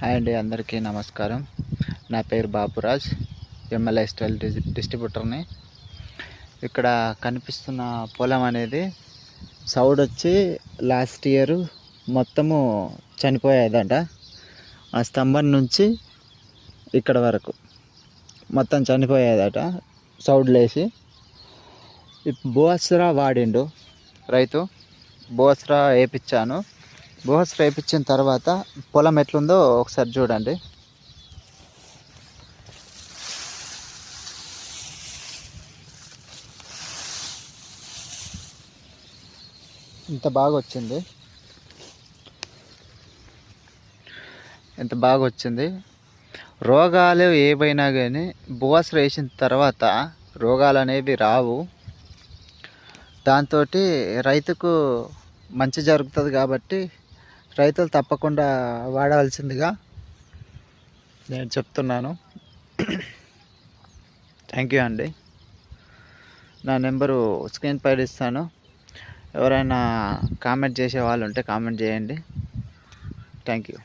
Hi అండి అందరికీ నమస్కారం. నా పేరు బాపురాజ్ ఎంఎల్ఐ స్టైల్ డిస్ డిస్ట్రిబ్యూటర్ని. ఇక్కడ కనిపిస్తున్న పొలం అనేది సౌడ్ వచ్చి లాస్ట్ ఇయర్ మొత్తము చనిపోయేదంట. ఆ స్తంభం నుంచి ఇక్కడ వరకు మొత్తం చనిపోయేదట సౌడ్ లేసి. బోస్రా వాడిండు. రైతు బోస్రా వేయించాను బోహస్ వేయించిన తర్వాత పొలం ఎట్లుందో ఒకసారి చూడండి. ఇంత బాగా వచ్చింది ఇంత బాగా వచ్చింది రోగాలు ఏవైనా కానీ బోస్ వేసిన తర్వాత రోగాలు అనేవి రావు. దాంతో రైతుకు మంచి జరుగుతుంది కాబట్టి రైతులు తప్పకుండా వాడవలసిందిగా నేను చెప్తున్నాను. థ్యాంక్ యూ అండి. నా నెంబరు స్క్రీన్ పైన ఇస్తాను. ఎవరైనా కామెంట్ చేసే వాళ్ళు ఉంటే కామెంట్ చేయండి. Thank you